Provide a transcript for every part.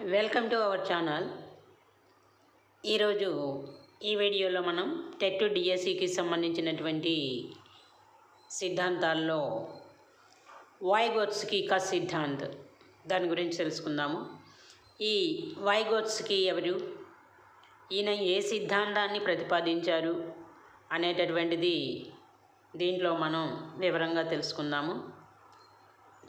Welcome to our channel. ఈరోజు ఈ వీడియోలో మనం టెట్ టు డిఎస్సికి సంబంధించినటువంటి సిద్ధాంతాల్లో వాయిగోత్స్కి క సిద్ధాంత్ దాని గురించి తెలుసుకుందాము. ఈ వాయిగోత్స్కి ఎవరు? ఈయన ఏ సిద్ధాంతాన్ని ప్రతిపాదించారు అనేటటువంటిది దీంట్లో మనం వివరంగా తెలుసుకుందాము.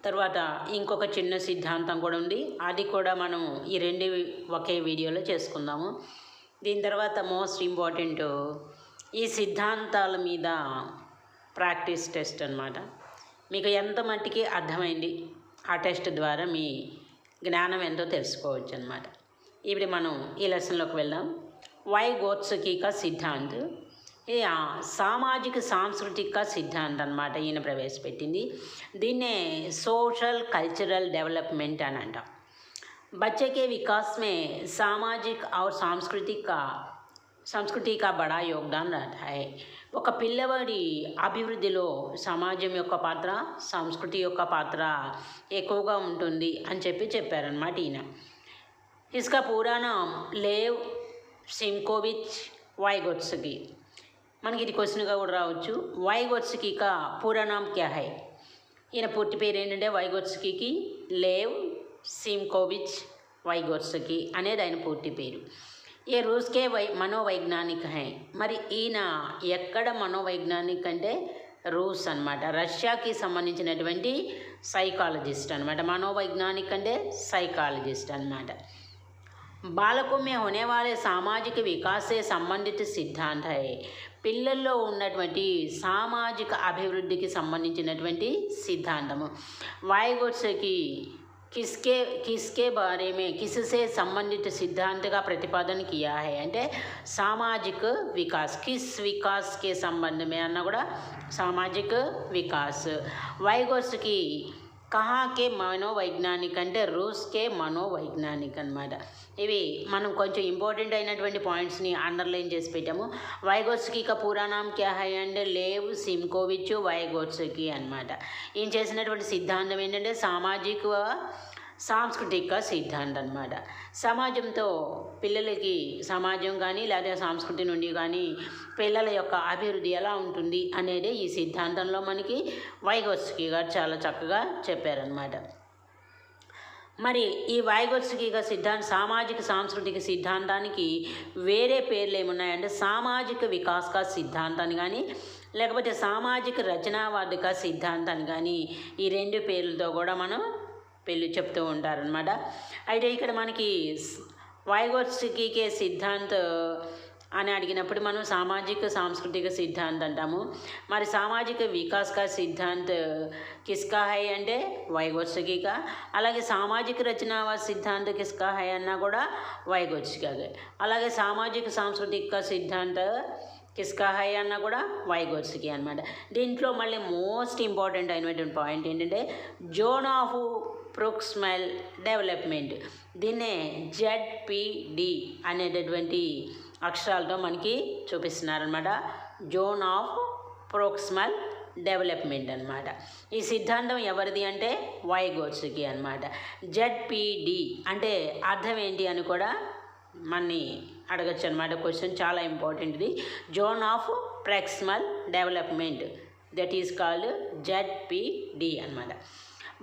తర్వాత ఇంకొక చిన్న సిద్ధాంతం కూడా ఉంది. అది కూడా మనం ఈ రెండు ఒకే వీడియోలో చేసుకుందాము. దీని తర్వాత మోస్ట్ ఇంపార్టెంట్ ఈ సిద్ధాంతాల మీద ప్రాక్టీస్ టెస్ట్ అన్నమాట. మీకు ఎంత మట్టికి అర్థమైంది? ఆ టెస్ట్ ద్వారా మీ జ్ఞానం ఎంతో తెలుసుకోవచ్చు అనమాట ఇప్పుడు మనం ఈ లెసన్లోకి వెళ్దాం. వై గోత్సకి సిద్ధాంత్? సామాజిక సాంస్కృతిక సిద్ధాంతం అనమాట ఈయన ప్రవేశపెట్టింది. దీన్నే సోషల్ కల్చరల్ డెవలప్మెంట్ అని అంటాం బచ్చకే के विकास में సాంస్కృతిక और బడా యోగదాన్ రాయ్ ఒక పిల్లవాడి అభివృద్ధిలో సమాజం యొక్క పాత్ర సంస్కృతి యొక్క పాత్ర ఎక్కువగా ఉంటుంది అని చెప్పి చెప్పారనమాట ఈయన. ఇసుక పురాణం లేవ్ సిమ్కోవిచ్ వైగొట్స్కి మనకి ఇది క్వశ్చన్గా కూడా రావచ్చు. వైగొట్స్కి కా పూరా క్యా హై? ఈయన పూర్తి పేరు ఏంటంటే వైగొట్స్కి లేవ్ సిమ్కోవిచ్ వైగొట్స్కి అనేది ఆయన పూర్తి పేరు. ఏ రూస్కే వై మనోవైజ్ఞానిక హై. మరి ఈయన ఎక్కడ మనోవైజ్ఞానిక్ అంటే రూస్ అన్నమాట. రష్యాకి సంబంధించినటువంటి సైకాలజిస్ట్ అనమాట మనోవైజ్ఞానిక్ అంటే సైకాలజిస్ట్ అన్నమాట. బాలకం में होने वाले సామాజిక వికాస్ से సంబంధిత సిద్ధాంత है పిల్లల్లో ఉన్నటువంటి సామాజిక అభివృద్ధికి సంబంధించినటువంటి సిద్ధాంతము వాయుగోత్సకి किसके किसके बारे में किससे संबंधित सिद्धांत का प्रतिपादन किया है అంటే సామాజిక వికాస్ కిస్ వికాస్ కే సంబంధ में అన్న కూడా సామాజిక వికాస్ వైగోత్సకి కహాకే మనోవైజ్ఞానిక్ అంటే రూస్కే మనోవైజ్ఞానిక్ అనమాట ఇవి మనం కొంచెం ఇంపార్టెంట్ అయినటువంటి పాయింట్స్ని అండర్లైన్ చేసి పెట్టాము. వైగోత్స్కి పురాణం క్యా హై అంటే లేవ్ సిమ్కోవిచ్ వైగోత్స్కి అనమాట. ఈయన చేసినటువంటి సిద్ధాంతం ఏంటంటే సామాజిక సాంస్కృతిక సిద్ధాంతం అనమాట సమాజంతో పిల్లలకి సమాజం కానీ లేదా సంస్కృతి నుండి కానీ పిల్లల యొక్క అభివృద్ధి ఎలా ఉంటుంది అనేది ఈ సిద్ధాంతంలో మనకి వైగోత్స్కి గారు చాలా చక్కగా చెప్పారనమాట మరి ఈ వైగోత్సిక సిద్ధాంత సామాజిక సాంస్కృతిక సిద్ధాంతానికి వేరే పేర్లు ఏమున్నాయంటే సామాజిక వికాసక సిద్ధాంతాన్ని కానీ లేకపోతే సామాజిక రచనావాదిక సిద్ధాంతాన్ని కానీ ఈ రెండు పేర్లతో కూడా మనం పెళ్ళి చెప్తూ ఉంటారనమాట అయితే ఇక్కడ మనకి వైగోత్సికే సిద్ధాంత్ అని అడిగినప్పుడు మనం సామాజిక సాంస్కృతిక సిద్ధాంత్ అంటాము. మరి సామాజిక వికాస్ సిద్ధాంత్ కిస్కా హై అంటే వైగోత్సకిక అలాగే సామాజిక రచనావాద సిద్ధాంత్ కిస్కా హై అన్నా కూడా వైగోత్సికగా అలాగే సామాజిక సాంస్కృతిక సిద్ధాంత కిస్కా హై కూడా వైగోత్సకి అనమాట దీంట్లో మళ్ళీ మోస్ట్ ఇంపార్టెంట్ అయినటువంటి పాయింట్ ఏంటంటే జోన్ ఆఫ్ ప్రోక్స్మైల్ డెవలప్మెంట్ దీన్నే జెడ్పిడి అనేటటువంటి అక్షరాలతో మనకి చూపిస్తున్నారనమాట జోన్ ఆఫ్ ప్రోక్స్మల్ డెవలప్మెంట్ అనమాట ఈ సిద్ధాంతం ఎవరిది అంటే? వైగోట్స్కి అనమాట జెడ్పిడి అంటే అర్థం ఏంటి అని కూడా మనని అడగచ్చు అనమాట క్వశ్చన్ చాలా ఇంపార్టెంట్ది zone of proximal development that is called ZPD అనమాట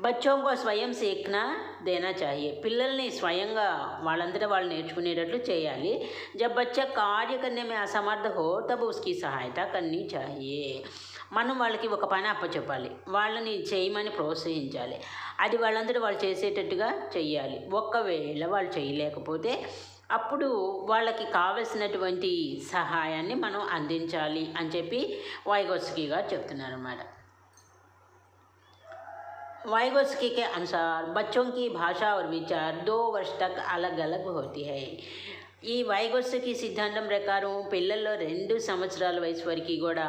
బచ్చోం కో స్వయం సీఖనా దేనా చాహియే పిల్లల్ని స్వయంగా వాళ్ళంతటా వాళ్ళు నేర్చుకునేటట్లు చేయాలి. జబ్ బచ్చా కార్య కన్నే మే అసమర్థ హో తబ్ ఉస్కి సహాయత కన్ని చాహియే మనం వాళ్ళకి ఒక పని అప్పచెప్పాలి. వాళ్ళని చేయమని ప్రోత్సహించాలి. అది వాళ్ళందరూ వాళ్ళు చేసేటట్టుగా చెయ్యాలి. ఒక్కవేళ వాళ్ళు చేయలేకపోతే అప్పుడు వాళ్ళకి కావలసినటువంటి సహాయాన్ని మనం అందించాలి అని చెప్పి వైగోత్స్కి గారు చెప్తున్నారు అన్నమాట वाइगोस्की के अनुसार बच्चों की भाषा और विचार दो वर्ष तक अलग अलग होती है ఈ వైగోత్సకి సిద్ధాంతం ప్రకారం పిల్లల్లో రెండు సంవత్సరాల వయసు వరకు కూడా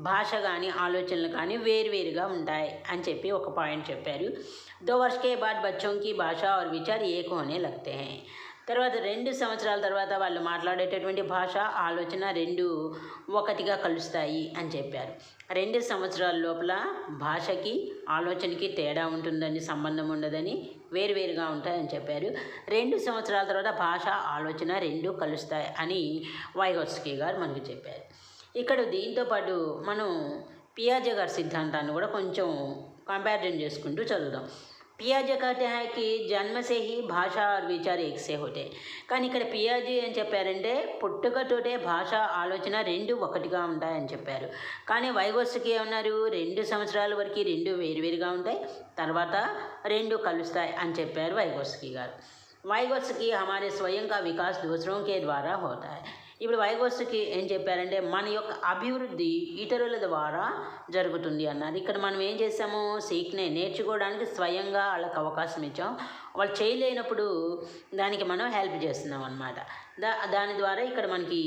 భాష కానీ ఆలోచనలు కానీ వేరువేరుగా ఉంటాయి అని చెప్పి ఒక పాయింట్ చెప్పారు దో వర్ష కే బాద్ బచ్చోं की భాషా और विचार एक होने लगते हैं తర్వాత రెండు సంవత్సరాల తర్వాత వాళ్ళు మాట్లాడేటటువంటి భాష ఆలోచన రెండు ఒకటిగా కలుస్తాయి అని చెప్పారు. రెండు సంవత్సరాల లోపల భాషకి ఆలోచనకి తేడా ఉంటుందని సంబంధం ఉండదని వేరువేరుగా ఉంటాయని చెప్పారు. రెండు సంవత్సరాల తర్వాత భాష ఆలోచన రెండు కలుస్తాయి అని వైగోత్స్కి గారు మనకు చెప్పారు. ఇక్కడ దీంతో పాటు మనం పియాజే గారి సిద్ధాంతాన్ని కూడా కొంచెం కంపారిజన్ చేసుకుంటూ చదువుదాం. పియాజే कहते हैं कि జన్మ से ही భాష और విచార్ एक से होते కానీ ఇక్కడ పియాజీ ఏం చెప్పారంటే పుట్టుకతోటే భాష ఆలోచన రెండు ఒకటిగా ఉంటాయని చెప్పారు కానీ వైగోత్స్కి ఏమన్నారు రెండు సంవత్సరాల వరకు రెండు వేరువేరుగా ఉంటాయి తర్వాత రెండు కలుస్తాయి అని చెప్పారు వైగోత్స్కి గారు వైగోత్స్కి हमारे स्वयं का विकास दूसरों के द्वारा होता है ఇప్పుడు వైగోస్కి ఏం చెప్పారంటే మన యొక్క అభివృద్ధి ఇతరుల ద్వారా జరుగుతుంది అన్నారు. ఇక్కడ మనం ఏం చేసాము సీక్నే నేర్చుకోవడానికి స్వయంగా వాళ్ళకి అవకాశం ఇచ్చాం. వాళ్ళు చేయలేనప్పుడు దానికి మనం హెల్ప్ చేస్తున్నాం అనమాట దా దాని ద్వారా ఇక్కడ మనకి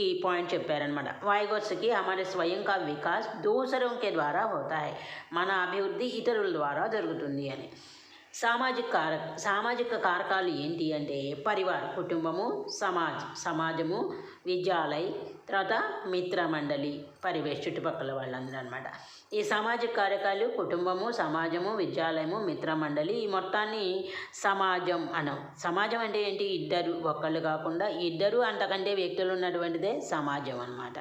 ఈ పాయింట్ చెప్పారనమాట వాయుగోర్స్కి అమర స్వయం కా వికాస్ దూసరంకే ద్వారా పోతాయి మన అభివృద్ధి ఇతరుల ద్వారా జరుగుతుంది అని. సామాజిక కారక సామాజిక కారకాలు ఏంటి అంటే పరివార్ కుటుంబము సమాజ్ సమాజము విద్యాలయ తర్వాత మిత్ర మండలి పరివేష్ చుట్టుపక్కల వాళ్ళందరూ అనమాట ఈ సామాజిక కారకాలు కుటుంబము సమాజము విద్యాలయము మిత్ర మండలి ఈ మొత్తాన్ని సమాజం అనం. సమాజం అంటే ఏంటి? ఇద్దరు ఒక్కళ్ళు కాకుండా ఇద్దరు అంతకంటే వ్యక్తులు ఉన్నటువంటిదే సమాజం అన్నమాట.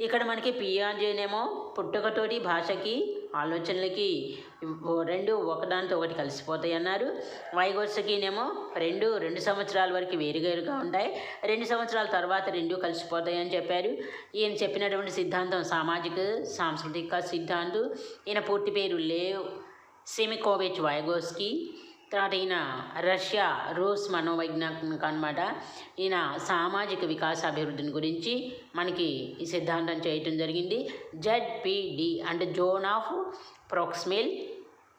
ఇక్కడ మనకి పియాజేనేమో పుట్టుకతోటి భాషకి ఆలోచనలకి ఓ- రెండు ఒకదానితో ఒకటి కలిసిపోతాయి అన్నారు. వైగోత్సకినేమో రెండు రెండు సంవత్సరాల వరకు వేరువేరుగా ఉంటాయి. రెండు సంవత్సరాల తర్వాత రెండు కలిసిపోతాయి అని చెప్పారు. ఈయన చెప్పినటువంటి సిద్ధాంతం సామాజిక సాంస్కృతిక సిద్ధాంతం. ఈయన పూర్తి పేరు లేవ్ సిమికోవిచ్ వైగోస్కి తర్వాత ఈయన రష్యా రూస్ మనోవైజ్ఞానిక అనమాట ఈయన సామాజిక వికాస అభివృద్ధిని గురించి మనకి ఈ సిద్ధాంతం చేయటం జరిగింది జెడ్పిడి అంటే జోన్ ఆఫ్ ప్రోక్స్మిల్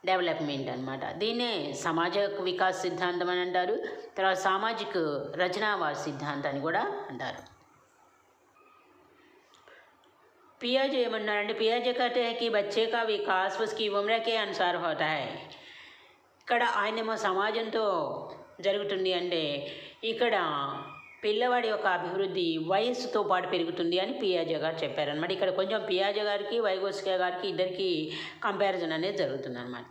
డెవలప్మెంట్ అనమాట దీన్నే సమాజ వికాస్ సిద్ధాంతం అని అంటారు తర్వాత సామాజిక రచనావాద సిద్ధాంతాన్ని కూడా అంటారు पियाजे ఏమన్నారంటే పియాజే कहते हैं कि बच्चे का विकास उसकी उम्र के अनुसार होता है ఇక్కడ ఆయనేమో సమాజంతో జరుగుతుంది అంటే ఇక్కడ పిల్లవాడి యొక్క అభివృద్ధి వయస్సుతో పాటు పెరుగుతుంది అని పియాజో గారు చెప్పారనమాట ఇక్కడ కొంచెం పియాజో గారికి వైగోస్కే గారికి ఇద్దరికి కంపారిజన్ అనేది జరుగుతుంది అనమాట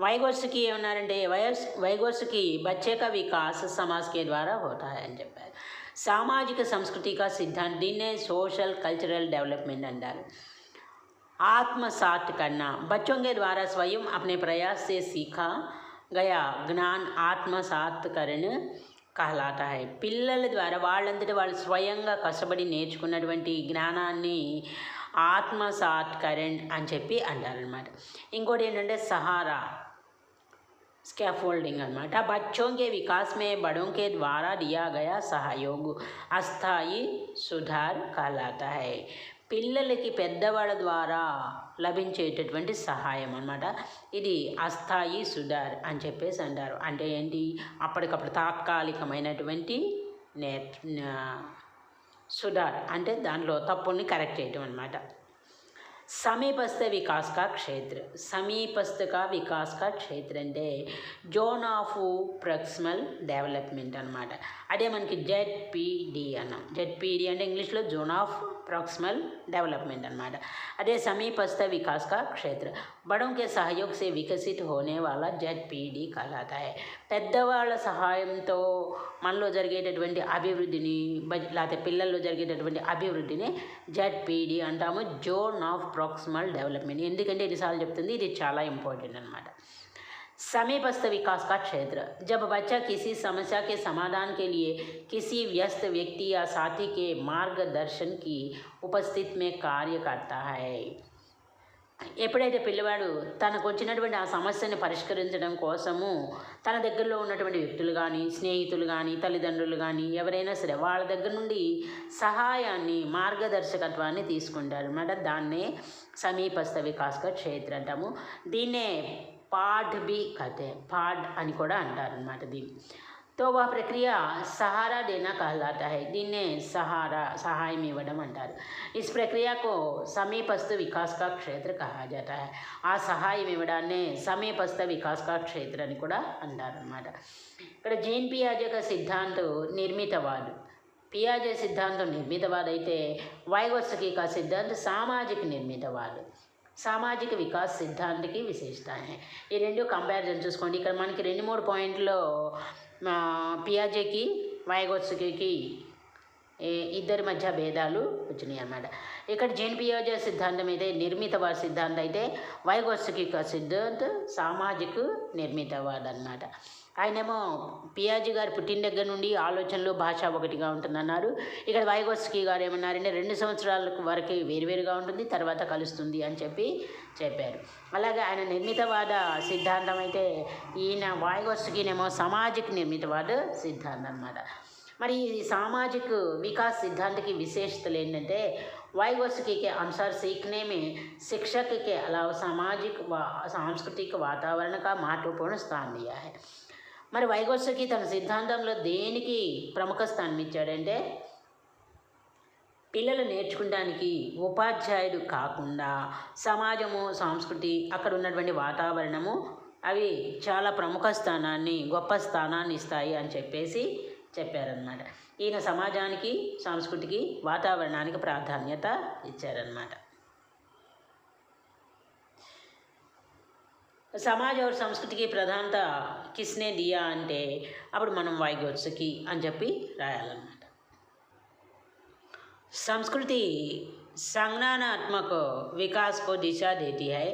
వైగోస్కి ఏమన్నారంటే వయస్ వైగోస్కి బచ్చేక వికాస్ సమాజ్కే ద్వారా అని చెప్పారు. సామాజిక సంస్కృతిక సిద్ధాంతం దీన్నే సోషల్ కల్చరల్ డెవలప్మెంట్ అంటారు. ఆత్మసాత్ కన్నా బచ్చోంగే ద్వారా స్వయం అప్నే ప్రయాసే సే సీఖా सीखा गया ज्ञान ఆత్మసాత్కరణ कहलाता है పిల్లల ద్వారా వాళ్ళంతటి వాళ్ళు స్వయంగా కష్టపడి నేర్చుకున్నటువంటి జ్ఞానాన్ని ఆత్మసాత్కరణ్ అని చెప్పి అంటారనమాట ఇంకోటి ఏంటంటే సహారా स्कैफोल्डिंग అనమాట बच्चों के विकास में बड़ों के द्वारा दिया गया सहयोग अस्थायी सुधार कहलाता है పిల్లలకి పెద్దవాళ్ళ ద్వారా లభించేటటువంటి సహాయం అన్నమాట. ఇది అస్థాయి సుధార్ అని చెప్పేసి అంటారు. అంటే ఏంటి? అప్పటికప్పుడు తాత్కాలికమైనటువంటి నే సుధార్ అంటే దాంట్లో తప్పుల్ని కరెక్ట్ చేయటం అనమాట సమీపస్థ వికాస్ కా క్షేత్ర. సమీపస్థ కా వికాస్ కా క్షేత్ర అంటే జోన్ ఆఫ్ ప్రక్సిమల్ డెవలప్మెంట్ అనమాట అదే మనకి జెడ్పిడి అన్నాం. జెడ్పిడి అంటే ఇంగ్లీష్లో జోన్ ఆఫ్ प्रॉक्सिमल डेवलपमेंट అనమాట అదే సమీపస్థ विकास का क्षेत्र बड़ों के सहयोग से विकसित होने वाला జెడ్పిడి कहलाता है పెద్దవాళ్ళ సహాయంతో మనలో జరిగేటటువంటి అభివృద్ధిని బ- లేకపోతే పిల్లల్లో జరిగేటటువంటి అభివృద్ధిని జెడ్పిడి అంటాము జోన్ ఆఫ్ ప్రాక్సిమల్ డెవలప్మెంట్ ఎందుకంటే ఎన్నిసార్లు చెప్తుంది ఇది చాలా ఇంపార్టెంట్ అనమాట समीपस्थ विकास का क्षेत्र जब बच्चा किसी समस्या के समाधान के लिए किसी व्यस्त व्यक्ति या साथी के मार्गदर्शन की उपस्थिति में कार्य करता है ఎప్పుడైతే పిల్లవాడు తనకు వచ్చినటువంటి ఆ సమస్యని పరిష్కరించడం కోసము తన దగ్గరలో ఉన్నటువంటి వ్యక్తులు కానీ స్నేహితులు కానీ తల్లిదండ్రులు కానీ ఎవరైనా సరే వాళ్ళ దగ్గర నుండి సహాయాన్ని మార్గదర్శకత్వాన్ని తీసుకుంటారు అన్నమాట దాన్నే సమీపస్థ వికాసక క్షేత్ర అంటాము దీన్నే పాఢ్ బి కథే పాఢ్ అని కూడా అంటారు అనమాట దీన్ని तो वह प्रक्रिया सहारा देना कहलाता है దీన్నే సహారా సహాయం ఇవ్వడం అంటారు इस प्रक्रिया को సమీపస్థ వికాస్ కా క్షేత్ర కహా జాతా है ఆ సహాయం ఇవ్వడాన్నే సమీపస్థ వికాస్ కా క్షేత్ర అని కూడా అంటారు అనమాట ఇక్కడ జైన్ పియాజే కా సిద్ధాంతం నిర్మితవాదు పియాజే సిద్ధాంతం నిర్మితవాద్ అయితే వైగోత్సకి కా సిద్ధాంతం సామాజిక నిర్మితవాదు సామాజిక వికాస్ సిద్ధాంతికి విశేషతాయి ఈ రెండు కంపారిజన్ చూసుకోండి. ఇక్కడ మనకి రెండు మూడు పాయింట్లో పియాజేకి వైగోత్సుకి ఇద్దరి మధ్య భేదాలు వచ్చినాయి అన్నమాట. ఇక్కడ జైన్ పియాజే సిద్ధాంతం అయితే నిర్మితవాద సిద్ధాంతం అయితే వైగోత్సుకి సిద్ధాంతం సామాజిక నిర్మితవాద అన్నమాట ఆయనేమో పియాజీ గారు పుట్టిన దగ్గర నుండి ఆలోచనలు భాష ఒకటిగా ఉంటుందన్నారు. ఇక్కడ వైగోస్కి గారు ఏమన్నారంటే రెండు సంవత్సరాల వరకు వేరువేరుగా ఉంటుంది తర్వాత కలుస్తుంది అని చెప్పి చెప్పారు. అలాగే ఆయన నిర్మితవాద సిద్ధాంతం అయితే ఈయన వాయుగోస్కినేమో సామాజిక నిర్మితవాద సిద్ధాంతం అనమాట మరి ఈ సామాజిక వికాస్ సిద్ధాంతకి విశేషతలు ఏంటంటే वायुवस्की के సీక్నేమి सीखने అలా సామాజిక సాంస్కృతిక अलावा सामाजिक व మరి వైగోత్సకి తన సిద్ధాంతంలో దేనికి ప్రముఖ స్థానం ఇచ్చాడంటే పిల్లలు నేర్చుకోవడానికి ఉపాధ్యాయుడు కాకుండా సమాజము సంస్కృతి అక్కడ ఉన్నటువంటి వాతావరణము అవి చాలా ప్రముఖ స్థానాన్ని గొప్ప స్థానాన్ని ఇస్తాయి అని చెప్పేసి చెప్పారనమాట ఈయన సమాజానికి సంస్కృతికి వాతావరణానికి ప్రాధాన్యత ఇచ్చారనమాట సమాజ్ और సంస్కృతికి ప్రధానత కిస్నే దియా అంటే అప్పుడు మనం వాయిగోత్సకి అని చెప్పి రాయాలన్నమాట संस्कृति संज्ञानात्मक विकास को दिशा देती है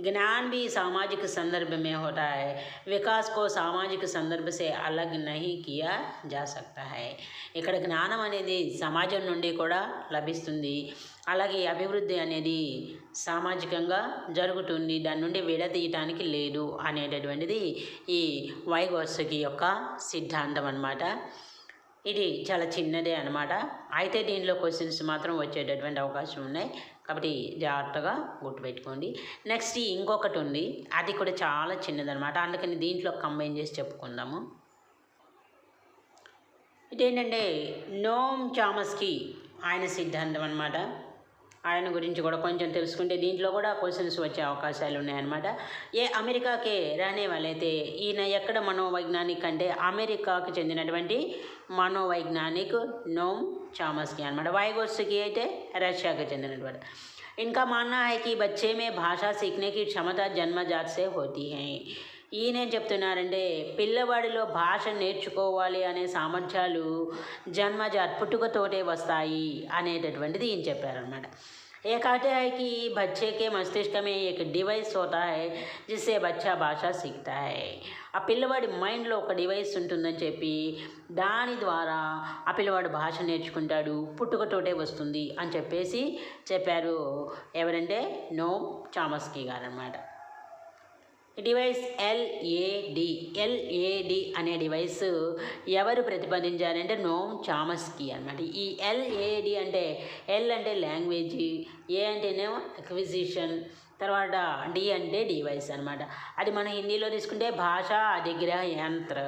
ज्ञान भी सामाजिक संदर्भ में होता है विकास को सामाजिक संदर्भ से अलग नहीं किया जा सकता है ఇక్కడ జ్ఞానం అనేది సమాజం నుండి కూడా లభిస్తుంది అలాగే అభివృద్ధి అనేది సామాజికంగా జరుగుతుంది దాని నుండి విడదీయటానికి లేదు అనేటటువంటిది ఈ వైగోత్సకి యొక్క సిద్ధాంతం అన్నమాట ఇది చాలా చిన్నదే అనమాట అయితే దీనిలో క్వశ్చన్స్ మాత్రం వచ్చేటటువంటి అవకాశం ఉన్నాయి. కాబట్టి జాగ్రత్తగా గుర్తుపెట్టుకోండి. నెక్స్ట్ ఇంకొకటి ఉంది. అది కూడా చాలా చిన్నదనమాట అందుకని దీంట్లో కంబైన్ చేసి చెప్పుకుందాము. ఇదేంటంటే నోమ్ చామస్కి ఆయన సిద్ధాంతం అనమాట ఆయన గురించి కూడా కొంచెం తెలుసుకుంటే దీంట్లో కూడా క్వశ్చన్స్ వచ్చే అవకాశాలు ఉన్నాయన్నమాట. ఏ అమెరికాకే రానే వాళ్ళైతే ఈయన ఎక్కడ మనోవైజ్ఞానిక్ అంటే అమెరికాకు చెందినటువంటి మనోవైజ్ఞానిక్ నోమ్ చామస్కి అనమాట वाइगोत्स्की అయితే రష్యాకు చెందినటువంటి इनका मानना है कि बच्चे में भाषा सीखने की क्षमता जन्मजात से होती है ఈయనేం చెప్తున్నారంటే పిల్లవాడిలో భాష నేర్చుకోవాలి అనే సామర్థ్యాలు జన్మజాత్ పుట్టుకతోటే వస్తాయి అనేటటువంటిది ఈయన చెప్పారనమాట ये कहते हैं कि बच्चे के मस्तिष्क में एक डिवाइस होता है जिससे बच्चा భాష सीखता है ఆ పిల్లవాడి మైండ్లో ఒక డివైస్ ఉంటుందని చెప్పి దాని ద్వారా ఆ పిల్లవాడు భాష నేర్చుకుంటాడు పుట్టుకతోటే వస్తుంది అని చెప్పేసి చెప్పారు ఎవరంటే నోమ్ చామస్కీ గారు అనమాట ఈ డివైస్ ఎల్ఏడి ఎల్ఏడి అనే డివైస్ ఎవరు ప్రతిపాదించారంటే నోమ్ చామస్కీ అనమాట ఈ ఎల్ఏడి అంటే ఎల్ అంటే లాంగ్వేజ్ ఏ అంటేనేమో ఎక్విజిషన్ తర్వాత డి అంటే డివైస్ అనమాట అది మన హిందీలో తీసుకుంటే భాషా అధిగ్రహ యంత్ర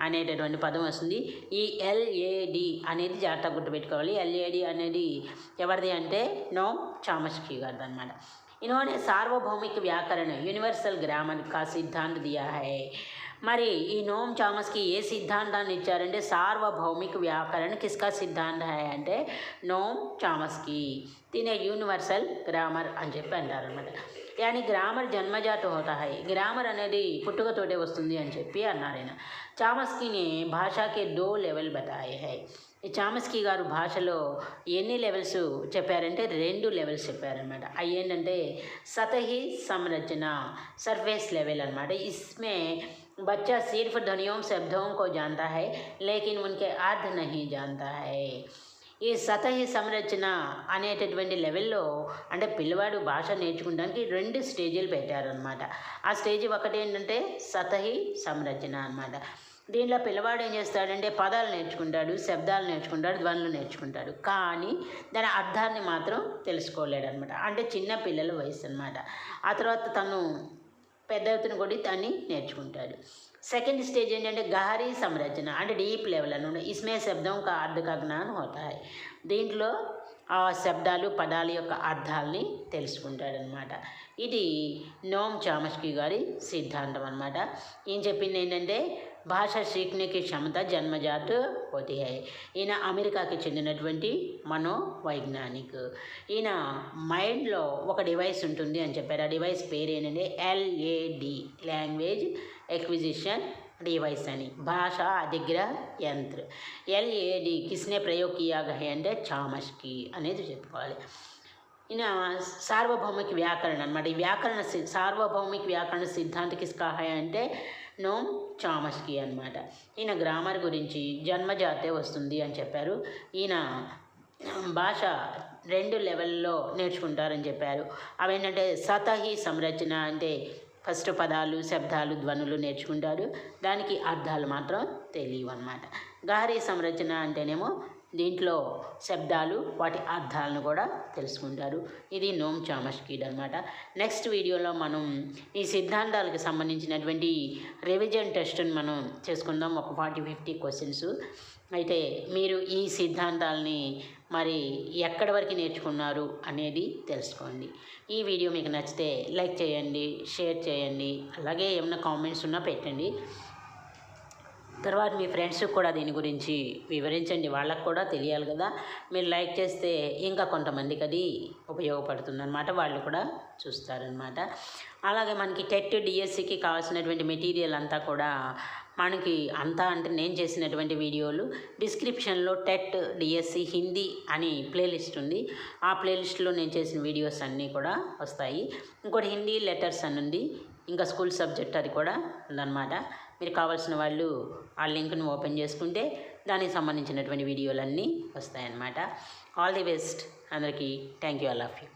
అనేటటువంటి పదం వస్తుంది. ఈ ఎల్ఏడి అనేది జాగ్రత్తగా గుర్తుపెట్టుకోవాలి. ఎల్ఏడి అనేది ఎవరిది అంటే నోమ్ చామస్కీ గారిది అనమాట इन्होंने सार्वभौमिक व्याकरण यूनिवर्सल ग्रामर का सिद्धांत दिया है మరి ఈ నోమ్ చామస్కి ఏ సిద్ధాంతాన్ని ఇచ్చారంటే సార్వభౌమిక వ్యాకరణ కిస్కా సిద్ధాంత హై అంటే నోమ్ చామస్కి తినే యూనివర్సల్ గ్రామర్ అని చెప్పి అంటారు అనమాట యాని గ్రామర్ జన్మజాత హోతా హై గ్రామర్ అనేది పుట్టుకతోటే వస్తుంది అని చెప్పి అన్నారు ఆయన చామస్కిని భాషాకే దో లెవెల్ బతాయే హై ఈ చామస్కీ గారు భాషలో ఎన్ని లెవెల్స్ చెప్పారంటే రెండు లెవెల్స్ చెప్పారనమాట అవి ఏంటంటే సతహి సంరచన సర్ఫేస్ లెవెల్ అనమాట ఇస్మే बच्चा सिर्फ ध्वनियों शब्दों को जानता है लेकिन उनके अर्थ नहीं जानता है ఈ సతహి సంరచన అనేటటువంటి లెవెల్లో అంటే పిల్లవాడు భాష నేర్చుకోవడానికి రెండు స్టేజీలు పెట్టారనమాట ఆ స్టేజ్ ఒకటి ఏంటంటే సతహి సంరచన అనమాట దీంట్లో పిల్లవాడు ఏం చేస్తాడంటే పదాలు నేర్చుకుంటాడు శబ్దాలు నేర్చుకుంటాడు ధ్వనులు నేర్చుకుంటాడు. కానీ దాని అర్థాన్ని మాత్రం తెలుసుకోలేడు అనమాట అంటే చిన్న పిల్లల వయసు అనమాట ఆ తర్వాత తను పెద్ద అవుతున్న కూడా దాన్ని నేర్చుకుంటాడు. సెకండ్ స్టేజ్ ఏంటంటే గహరీ సంరచన అంటే డీప్ లెవెల్ అని ఇస్మే శబ్దం ఒక అర్ధకగ్నాన్ని అవుతాయి దీంట్లో ఆ శబ్దాలు పదాల యొక్క అర్థాలని తెలుసుకుంటాడనమాట ఇది నోమ్ చామస్కి గారి సిద్ధాంతం అనమాట ఏం చెప్పింది ఏంటంటే భాష సీఖనేకి క్షమత జన్మజాత్ హోతి హై ఈయన అమెరికాకి చెందినటువంటి మనోవైజ్ఞానిక్. ఈయన మైండ్లో ఒక డివైస్ ఉంటుంది అని చెప్పారు. ఆ డివైస్ పేరు ఏంటంటే ఎల్ఏడి లాంగ్వేజ్ ఎక్విజిషన్ డివైస్ అని. భాష అధిగ్ర యంత్ర. ఎల్ఏడి కిస్నే ప్రయోగ్ కియా అంటే చామస్కి అనేది చెప్పుకోవాలి. ఈయన సార్వభౌమిక వ్యాకరణ అనమాట ఈ వ్యాకరణ సి సార్వభౌమిక వ్యాకరణ సిద్ధాంత కిస్కా అంటే నోమ్ చామస్కి అనమాట ఈయన గ్రామర్ గురించి జన్మజాతే వస్తుంది అని చెప్పారు. ఈయన భాష రెండు లెవెల్లో నేర్చుకుంటారని చెప్పారు. అవేంటంటే సతహి సంరచన అంటే ఫస్ట్ పదాలు శబ్దాలు ధ్వనులు నేర్చుకుంటారు. దానికి అర్థాలు మాత్రం తెలియవు అనమాట గారి సంరచన అంటేనేమో దీంట్లో శబ్దాలు వాటి అర్థాలను కూడా తెలుసుకుంటారు. ఇది నోమ్ చామస్కీడ్ అనమాట నెక్స్ట్ వీడియోలో మనం ఈ సిద్ధాంతాలకు సంబంధించినటువంటి రివిజన్ టెస్ట్ని మనం చేసుకుందాం. ఒక ఫార్టీ ఫిఫ్టీ క్వశ్చన్స్ అయితే మీరు ఈ సిద్ధాంతాలని మరి ఎక్కడి వరకు నేర్చుకున్నారు అనేది తెలుసుకోండి. ఈ వీడియో మీకు నచ్చితే లైక్ చేయండి షేర్ చేయండి. అలాగే ఏమైనా కామెంట్స్ ఉన్నా పెట్టండి. తర్వాత మీ ఫ్రెండ్స్కి కూడా దీని గురించి వివరించండి. వాళ్ళకు కూడా తెలియాలి కదా. మీరు లైక్ చేస్తే ఇంకా కొంతమందికి అది ఉపయోగపడుతుందన్నమాట. వాళ్ళు కూడా చూస్తారనమాట అలాగే మనకి టెట్ డిఎస్సికి కావాల్సినటువంటి మెటీరియల్ అంతా కూడా మనకి అంతా అంటే నేను చేసినటువంటి వీడియోలు డిస్క్రిప్షన్లో టెట్ డిఎస్సి హిందీ అని ప్లేలిస్ట్ ఉంది. ఆ ప్లేలిస్ట్లో నేను చేసిన వీడియోస్ అన్నీ కూడా వస్తాయి. ఇంకోటి హిందీ లెటర్స్ అని ఉంది. ఇంకా స్కూల్ సబ్జెక్ట్ అది కూడా ఉందన్నమాట. మీరు కావాల్సిన వాళ్ళు ఆ లింక్ను ఓపెన్ చేసుకుంటే దానికి సంబంధించినటువంటి వీడియోలన్నీ వస్తాయన్నమాట. ఆల్ ది బెస్ట్ అందరికీ thank you. All of you